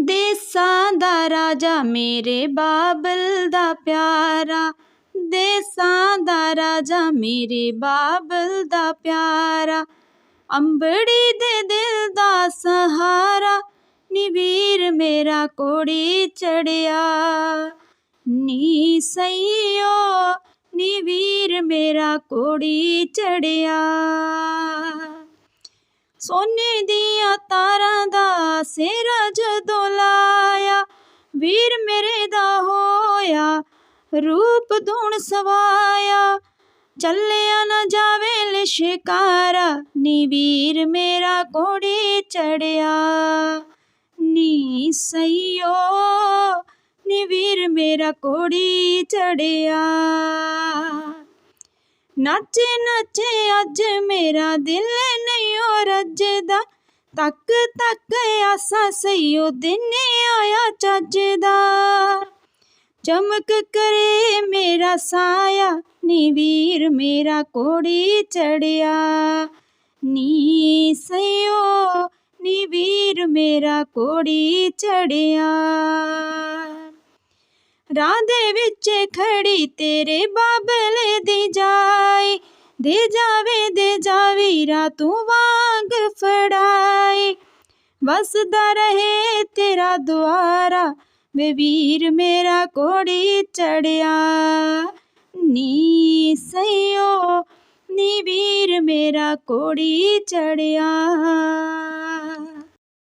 ਦੇਸਾਂ ਦਾ ਰਾਜਾ ਮੇਰੇ ਬਾਬਲ ਦਾ ਪਿਆਰਾ। ਦੇਸਾਂ ਦਾ ਰਾਜਾ ਮੇਰੇ ਬਾਬਲ ਦਾ ਪਿਆਰਾ। ਅੰਬੜੀ ਦੇ ਦਿਲ ਦਾ ਸਹਾਰਾ ਨੀਵੀਰ ਮੇਰਾ ਕੋੜੀ ਚੜਿਆ। ਨੀ ਸਈਓ, ਨੀ ਵੀਰ ਮੇਰਾ ਕੋੜੀ ਚੜਿਆ। ਸੋਨੇ ਦੀਆਂ ਤਾਰਾਂ ਦਾ ਸਿਰ ਜਦੋਂ ਵੀਰ ਮੇਰੇ ਦਾ ਹੋਇਆ, ਰੂਪ ਧੂਣ ਸਵਾਇਆ। ਚੱਲਿਆ ਨਾ ਜਾਵੇ ਲਿਸ਼ਕਾਰਾ, ਨੀ ਵੀਰ ਮੇਰਾ ਕੋੜੀ ਚੜਿਆ। ਨੀ ਸਈਓ, ਨੀ ਵੀਰ ਮੇਰਾ ਕੋੜੀ ਚੜਿਆ। ਨੱਚੇ ਨੱਚੇ ਅੱਜ ਮੇਰਾ ਦਿਲ ਨਹੀਂ ਓ ਰੱਜਦਾ। ਤੱਕ ਤੱਕ ਆਸਾਂ ਸਈਓ ਦਿਨ ਆਇਆ ਚੱਜਦਾ ਚਮਕ ਕਰੇ ਮੇਰਾ ਸਾਇਆ, ਨੀ ਵੀਰ ਮੇਰਾ ਕੋੜੀ ਚੜਿਆ। ਨੀ ਸਈਓ, ਨੀ ਵੀਰ ਮੇਰਾ ਕੋੜੀ ਚੜਿਆ। ਰਾਹ ਦੇ ਵਿੱਚ ਖੜੀ ਤੇਰੇ ਬਾਬਲੇ ਦੀ ਜਾਈ ਦੇ ਜਾਵੇ, ਦੇ ਜਾਵੀਰਾ ਤੂੰ ਤੂੰ ਵਾਂਗ ਫੜਾਈ ਵਸਦਾ ਰਹੇ ਤੇਰਾ ਦੁਆਰਾ। ਵੇ ਵੀਰ ਮੇਰਾ ਕੋੜੀ ਚੜਿਆ। ਨੀ ਸਈਓ ਨੀ ਵੀਰ ਮੇਰਾ ਕੋੜੀ ਚੜਿਆ।